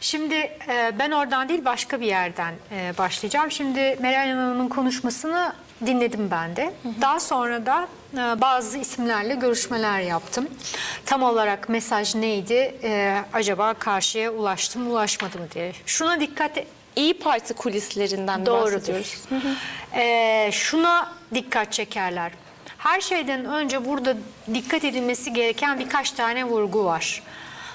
Şimdi e, ben oradan değil başka bir yerden e, başlayacağım. Şimdi Meral Hanım'ın konuşmasını dinledim ben de. Daha sonra da e, bazı isimlerle görüşmeler yaptım. Tam olarak mesaj neydi? E, acaba karşıya ulaştı mı ulaşmadı mı diye. Şuna dikkat e, İyi Parti kulislerinden Doğrudur. bahsediyoruz. Ee, şuna dikkat çekerler. Her şeyden önce burada dikkat edilmesi gereken birkaç tane vurgu var.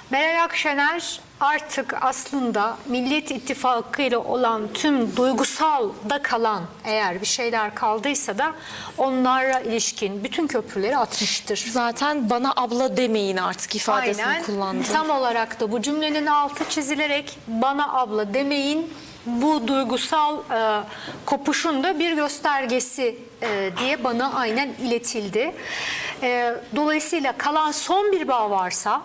Meral Akşener artık aslında Millet İttifakı ile olan tüm duygusal da kalan eğer bir şeyler kaldıysa da onlara ilişkin bütün köprüleri atmıştır. Zaten bana abla demeyin artık ifadesini Aynen. kullandı. Tam olarak da bu cümlenin altı çizilerek bana abla demeyin bu duygusal e, kopuşun da bir göstergesi e, diye bana aynen iletildi. E, dolayısıyla kalan son bir bağ varsa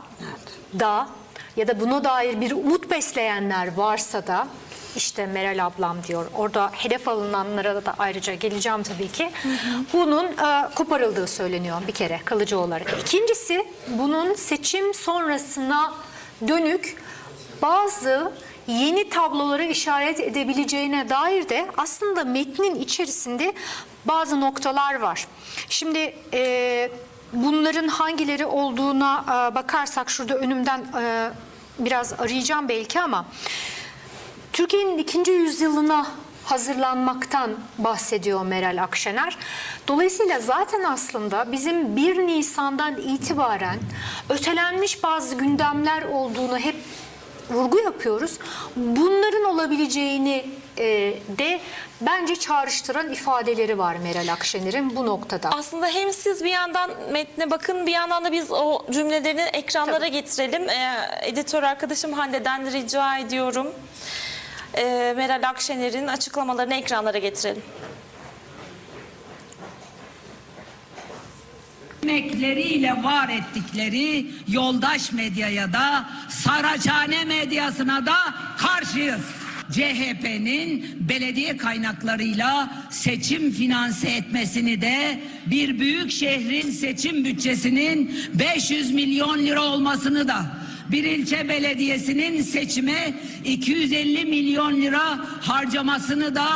da ya da buna dair bir umut besleyenler varsa da işte Meral ablam diyor. Orada hedef alınanlara da ayrıca geleceğim tabii ki. Bunun e, koparıldığı söyleniyor bir kere kalıcı olarak. İkincisi bunun seçim sonrasına dönük bazı yeni tabloları işaret edebileceğine dair de aslında metnin içerisinde bazı noktalar var. Şimdi e, bunların hangileri olduğuna e, bakarsak şurada önümden e, biraz arayacağım belki ama Türkiye'nin ikinci yüzyılına hazırlanmaktan bahsediyor Meral Akşener. Dolayısıyla zaten aslında bizim 1 Nisan'dan itibaren ötelenmiş bazı gündemler olduğunu hep vurgu yapıyoruz. Bunların olabileceğini e, de bence çağrıştıran ifadeleri var Meral Akşener'in bu noktada. Aslında hem siz bir yandan metne bakın bir yandan da biz o cümlelerini ekranlara Tabii. getirelim. Ee, editör arkadaşım Hande'den rica ediyorum. Ee, Meral Akşener'in açıklamalarını ekranlara getirelim. Emekleriyle var ettikleri yoldaş medyaya da Saraçhane medyasına da karşıyız. CHP'nin belediye kaynaklarıyla seçim finanse etmesini de bir büyük şehrin seçim bütçesinin 500 milyon lira olmasını da bir ilçe belediyesinin seçime 250 milyon lira harcamasını da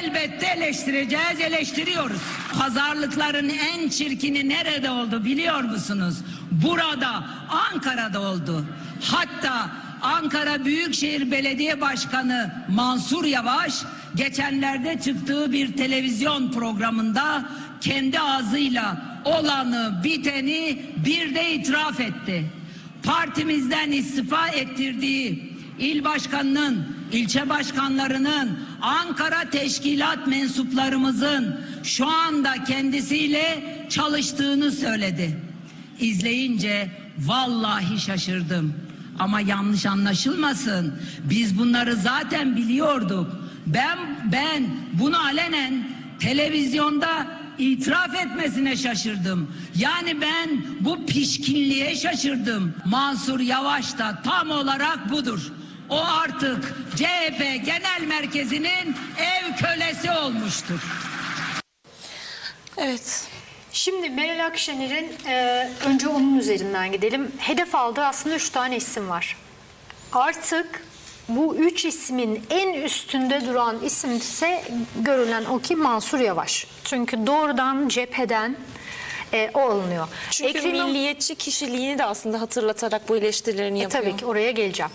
elbette eleştireceğiz, eleştiriyoruz. Pazarlıkların en çirkini nerede oldu biliyor musunuz? Burada, Ankara'da oldu. Hatta Ankara Büyükşehir Belediye Başkanı Mansur Yavaş geçenlerde çıktığı bir televizyon programında kendi ağzıyla olanı, biteni bir de itiraf etti partimizden istifa ettirdiği il başkanının, ilçe başkanlarının, Ankara teşkilat mensuplarımızın şu anda kendisiyle çalıştığını söyledi. İzleyince vallahi şaşırdım. Ama yanlış anlaşılmasın. Biz bunları zaten biliyorduk. Ben ben bunu alenen televizyonda itiraf etmesine şaşırdım. Yani ben bu pişkinliğe şaşırdım. Mansur Yavaş da tam olarak budur. O artık CHP Genel Merkezi'nin ev kölesi olmuştur. Evet. Şimdi Meral Akşener'in e, önce onun üzerinden gidelim. Hedef aldığı aslında üç tane isim var. Artık bu üç ismin en üstünde duran isim ise görülen o ki Mansur Yavaş. Çünkü doğrudan cepheden e, o alınıyor. Çünkü Ekrem milliyetçi kişiliğini de aslında hatırlatarak bu eleştirilerini E, yapıyor. tabii ki oraya geleceğim.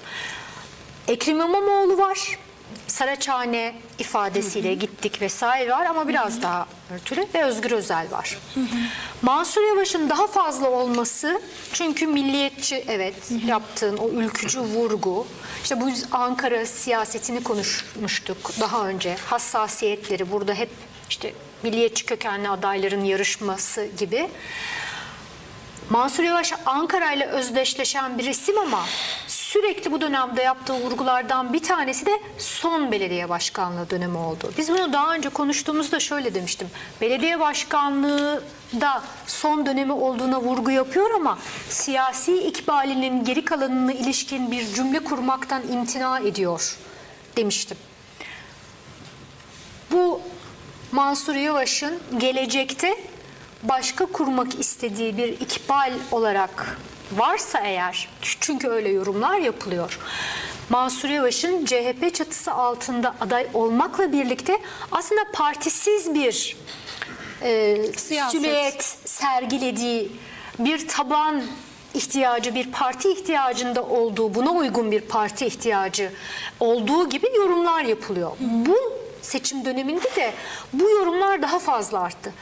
Ekrem İmamoğlu var. Saraçhane ifadesiyle gittik vesaire var ama biraz daha örtülü ve Özgür Özel var. Mansur Yavaş'ın daha fazla olması çünkü milliyetçi evet yaptığın o ülkücü vurgu. İşte bu Ankara siyasetini konuşmuştuk daha önce. Hassasiyetleri burada hep işte milliyetçi kökenli adayların yarışması gibi. Mansur Yavaş Ankara ile özdeşleşen bir isim ama sürekli bu dönemde yaptığı vurgulardan bir tanesi de son belediye başkanlığı dönemi oldu. Biz bunu daha önce konuştuğumuzda şöyle demiştim. Belediye başkanlığı da son dönemi olduğuna vurgu yapıyor ama siyasi ikbalinin geri kalanına ilişkin bir cümle kurmaktan imtina ediyor demiştim. Bu Mansur Yavaş'ın gelecekte başka kurmak istediği bir ikbal olarak varsa eğer çünkü öyle yorumlar yapılıyor. Mansur Yavaş'ın CHP çatısı altında aday olmakla birlikte aslında partisiz bir e, Siyaset. silüet sergilediği bir taban ihtiyacı, bir parti ihtiyacında olduğu, buna uygun bir parti ihtiyacı olduğu gibi yorumlar yapılıyor. Bu seçim döneminde de bu yorumlar daha fazla arttı.